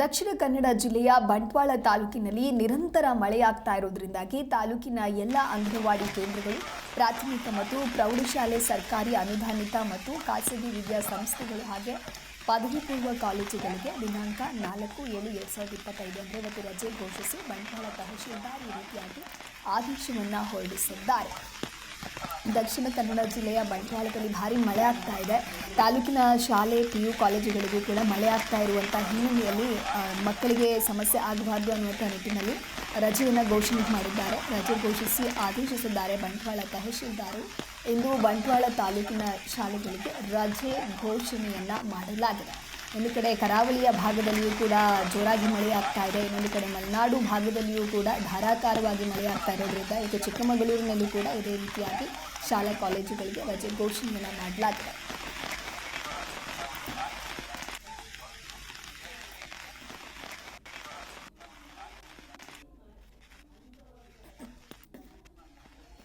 ದಕ್ಷಿಣ ಕನ್ನಡ ಜಿಲ್ಲೆಯ ಬಂಟ್ವಾಳ ತಾಲೂಕಿನಲ್ಲಿ ನಿರಂತರ ಮಳೆಯಾಗ್ತಾ ಇರೋದ್ರಿಂದಾಗಿ ತಾಲೂಕಿನ ಎಲ್ಲ ಅಂಗನವಾಡಿ ಕೇಂದ್ರಗಳು ಪ್ರಾಥಮಿಕ ಮತ್ತು ಪ್ರೌಢಶಾಲೆ, ಸರ್ಕಾರಿ ಅನುದಾನಿತ ಮತ್ತು ಖಾಸಗಿ ವಿದ್ಯಾಸಂಸ್ಥೆಗಳು ಹಾಗೆ ಪದವಿ ಪೂರ್ವ ಕಾಲೇಜುಗಳಿಗೆ ದಿನಾಂಕ ನಾಲ್ಕು ಏಳು ಎರಡು ಸಾವಿರದ ಇಪ್ಪತ್ತೈದು ಅಂದರೆ ಇವತ್ತು ರಜೆ ಘೋಷಿಸಿ ಬಂಟ್ವಾಳ ತಹಶೀಲ್ದಾರ್ ಈ ರೀತಿಯಾಗಿ ಆದೇಶವನ್ನು ಹೊರಡಿಸಿದ್ದಾರೆ. ದಕ್ಷಿಣ ಕನ್ನಡ ಜಿಲ್ಲೆಯ ಬಂಟ್ವಾಳದಲ್ಲಿ ಭಾರಿ ಮಳೆ ಆಗ್ತಾ ಇದೆ. ತಾಲೂಕಿನ ಶಾಲೆ ಪಿ ಯು ಕಾಲೇಜುಗಳಿಗೂ ಕೂಡ ಮಳೆ ಆಗ್ತಾ ಇರುವಂಥ ಹಿನ್ನೆಲೆಯಲ್ಲಿ ಮಕ್ಕಳಿಗೆ ಸಮಸ್ಯೆ ಆಗಬಾರ್ದು ಅನ್ನುವಂಥ ನಿಟ್ಟಿನಲ್ಲಿ ರಜೆಯನ್ನು ಘೋಷಣೆ ಮಾಡಿದ್ದಾರೆ. ರಜೆ ಘೋಷಿಸಿ ಆದೇಶಿಸಿದ್ದಾರೆ ಬಂಟ್ವಾಳ ತಹಶೀಲ್ದಾರು. ಇಂದು ಬಂಟ್ವಾಳ ತಾಲೂಕಿನ ಶಾಲೆಗಳಿಗೆ ರಜೆ ಘೋಷಣೆಯನ್ನು ಮಾಡಲಾಗಿದೆ. ಒಂದು ಕಡೆ ಕರಾವಳಿಯ ಭಾಗದಲ್ಲಿಯೂ ಕೂಡ ಜೋರಾಗಿ ಮಳೆ ಆಗ್ತಾ ಇದೆ, ಇನ್ನೊಂದು ಕಡೆ ಮಲೆನಾಡು ಭಾಗದಲ್ಲಿಯೂ ಕೂಡ ಧಾರಾಕಾರವಾಗಿ ಮಳೆ ಆಗ್ತಾ ಇರೋದ್ರಿಂದ ಈಗ ಚಿಕ್ಕಮಗಳೂರಿನಲ್ಲೂ ಕೂಡ ಇದೇ ರೀತಿಯಾಗಿ ಶಾಲಾ ಕಾಲೇಜುಗಳಿಗೆ ರಜೆ ಘೋಷಣೆಯನ್ನು ಮಾಡಲಾಗಿದೆ.